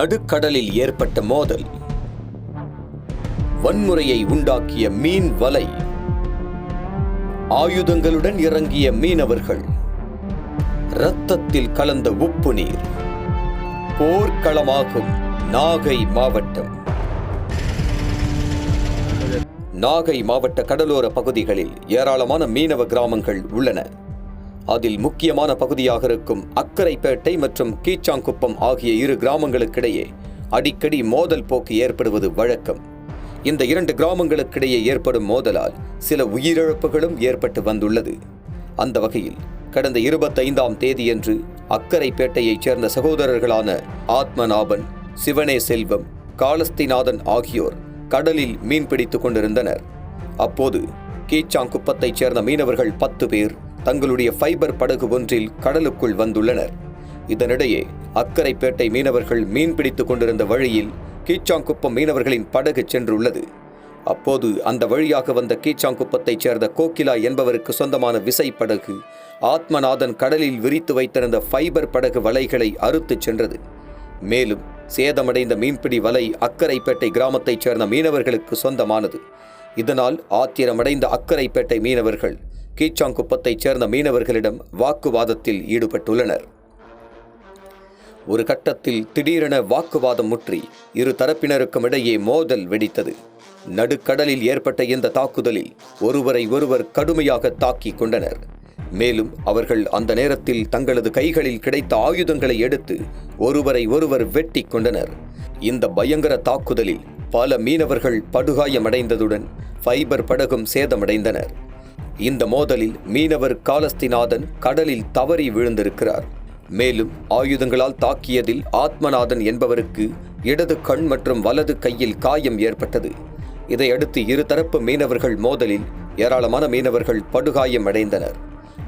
நடுக்கடலில் ஏற்பட்ட மோதல். வன்முறையை உண்டாக்கிய மீன் வலை. ஆயுதங்களுடன் இறங்கிய மீனவர்கள். இரத்தத்தில் கலந்த உப்பு நீர். போர்க்களமாகும் நாகை மாவட்டம். நாகை மாவட்ட கடலோர பகுதிகளில் ஏராளமான மீனவ கிராமங்கள் உள்ளன. அதில் முக்கியமான பகுதியாக இருக்கும் அக்கரைப்பேட்டை மற்றும் கீச்சாங்குப்பம் ஆகிய இரு கிராமங்களுக்கிடையே அடிக்கடி மோதல் போக்கு ஏற்படுவது வழக்கம். இந்த இரண்டு கிராமங்களுக்கிடையே ஏற்படும் மோதலால் சில உயிரிழப்புகளும் ஏற்பட்டு வந்துள்ளது. அந்த வகையில் கடந்த இருபத்தைந்தாம் தேதியன்று அக்கரைப்பேட்டையைச் சேர்ந்த சகோதரர்களான ஆத்மநாபன் சிவனே செல்வம் காலஸ்திநாதன் ஆகியோர் கடலில் மீன் பிடித்துக் கொண்டிருந்தனர். அப்போது கீச்சாங்குப்பத்தைச் சேர்ந்த மீனவர்கள் பத்து பேர் தங்களுடைய ஃபைபர் படகு ஒன்றில் கடலுக்குள் வந்துள்ளனர். இதனிடையே அக்கரைப்பேட்டை மீனவர்கள் மீன் பிடித்துக் கொண்டிருந்த வழியில் கீச்சாங்குப்பம் மீனவர்களின் படகு சென்றுள்ளது. அப்போது அந்த வழியாக வந்த கீச்சாங்குப்பத்தைச் சேர்ந்த கோகிலா என்பவருக்கு சொந்தமான விசை படகு ஆத்மநாதன் கடலில் விரித்து வைத்திருந்த ஃபைபர் படகு வலைகளை அறுத்துச் சென்றது. மேலும் சேதமடைந்த மீன்பிடி வலை அக்கரைப்பேட்டை கிராமத்தைச் சேர்ந்த மீனவர்களுக்கு சொந்தமானது. இதனால் ஆத்திரமடைந்த அக்கரைப்பேட்டை மீனவர்கள் கீச்சாங்குப்பத்தைச் சேர்ந்த மீனவர்களிடம் வாக்குவாதத்தில் ஈடுபட்டுள்ளனர். ஒரு கட்டத்தில் திடீரென வாக்குவாதம் முற்றி இரு தரப்பினருக்கும் இடையே மோதல் வெடித்தது. நடுக்கடலில் ஏற்பட்ட இந்த தாக்குதலில் ஒருவரை ஒருவர் கடுமையாக தாக்கிக் கொண்டனர். மேலும் அவர்கள் அந்த நேரத்தில் தங்களது கைகளில் கிடைத்த ஆயுதங்களை எடுத்து ஒருவரை ஒருவர் வெட்டி கொண்டனர். இந்த பயங்கர தாக்குதலில் பல மீனவர்கள் படுகாயமடைந்ததுடன் ஃபைபர் படகும் சேதமடைந்தனர். இந்த மோதலில் மீனவர் காலஸ்திநாதன் கடலில் தவறி விழுந்திருக்கிறார். மேலும் ஆயுதங்களால் தாக்கியதில் ஆத்மநாதன் என்பவருக்கு இடது கண் மற்றும் வலது கையில் காயம் ஏற்பட்டது. இதையடுத்து இருதரப்பு மீனவர்கள் மோதலில் ஏராளமான மீனவர்கள் படுகாயம் அடைந்தனர்.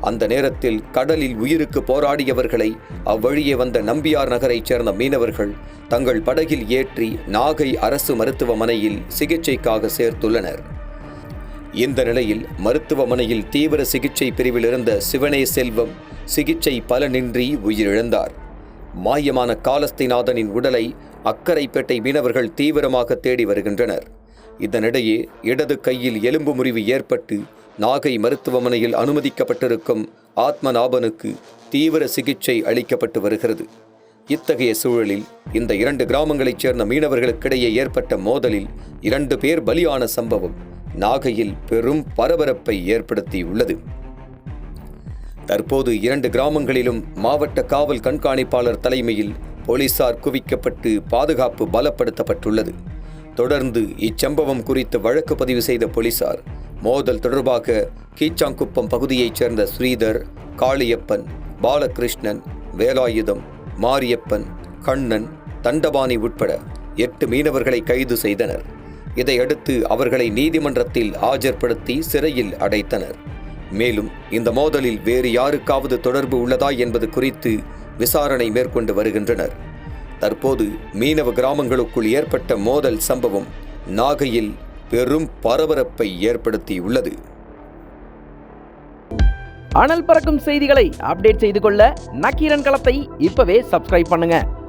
அந்த நேரத்தில் கடலில் உயிருக்கு போராடியவர்களை அவ்வழியே வந்த நம்பியார் நகரைச் சேர்ந்த மீனவர்கள் தங்கள் படகில் ஏற்றி நாகை அரசு மருத்துவமனையில் சிகிச்சைக்காக சேர்த்துள்ளனர். இந்த நிலையில் மருத்துவமனையில் தீவிர சிகிச்சை பிரிவில் இருந்த சிவனே செல்வம் சிகிச்சை பலனின்றி உயிரிழந்தார். மாயமான காலஸ்திநாதனின் உடலை அக்கரைப்பேட்டை மீனவர்கள் தீவிரமாக தேடி வருகின்றனர். இதனிடையே இடது கையில் எலும்பு முறிவு ஏற்பட்டு நாகை மருத்துவமனையில் அனுமதிக்கப்பட்டிருக்கும் ஆத்மநாபனுக்கு தீவிர சிகிச்சை அளிக்கப்பட்டு வருகிறது. இத்தகைய சூழலில் இந்த இரண்டு கிராமங்களைச் சேர்ந்த மீனவர்களுக்கிடையே ஏற்பட்ட மோதலில் இரண்டு பேர் பலியான சம்பவம் நாகையில் பெரும் பரபரப்பை ஏற்படுத்தியுள்ளது. தற்போது இரண்டு கிராமங்களிலும் மாவட்ட காவல் கண்காணிப்பாளர் தலைமையில் போலீசார் குவிக்கப்பட்டு பாதுகாப்பு பலப்படுத்தப்பட்டுள்ளது. தொடர்ந்து இச்சம்பவம் குறித்து வழக்கு பதிவு செய்த போலீசார் மோதல் தொடர்பாக கீச்சாங்குப்பம் பகுதியைச் சேர்ந்த ஸ்ரீதர் காளியப்பன் பாலகிருஷ்ணன் வேலாயுதம் மாரியப்பன் கண்ணன் தண்டபாணி உட்பட எட்டு மீனவர்களை கைது செய்தனர். இதையடுத்து அவர்களை நீதிமன்றத்தில் ஆஜர்படுத்தி சிறையில் அடைத்தனர். மேலும் இந்த மோதலில் வேறு யாருக்காவது தொடர்பு உள்ளதா என்பது குறித்து விசாரணை மேற்கொண்டு வருகின்றனர். தற்போது மீனவ கிராமங்களுக்குள் ஏற்பட்ட மோதல் சம்பவம் நாகையில் பெரும் பரபரப்பை ஏற்படுத்தியுள்ளது. அனல் பறக்கும் செய்திகளை அப்டேட் செய்து கொள்ள நக்கீரன் களத்தை இப்பவே சப்ஸ்கிரைப் பண்ணுங்க.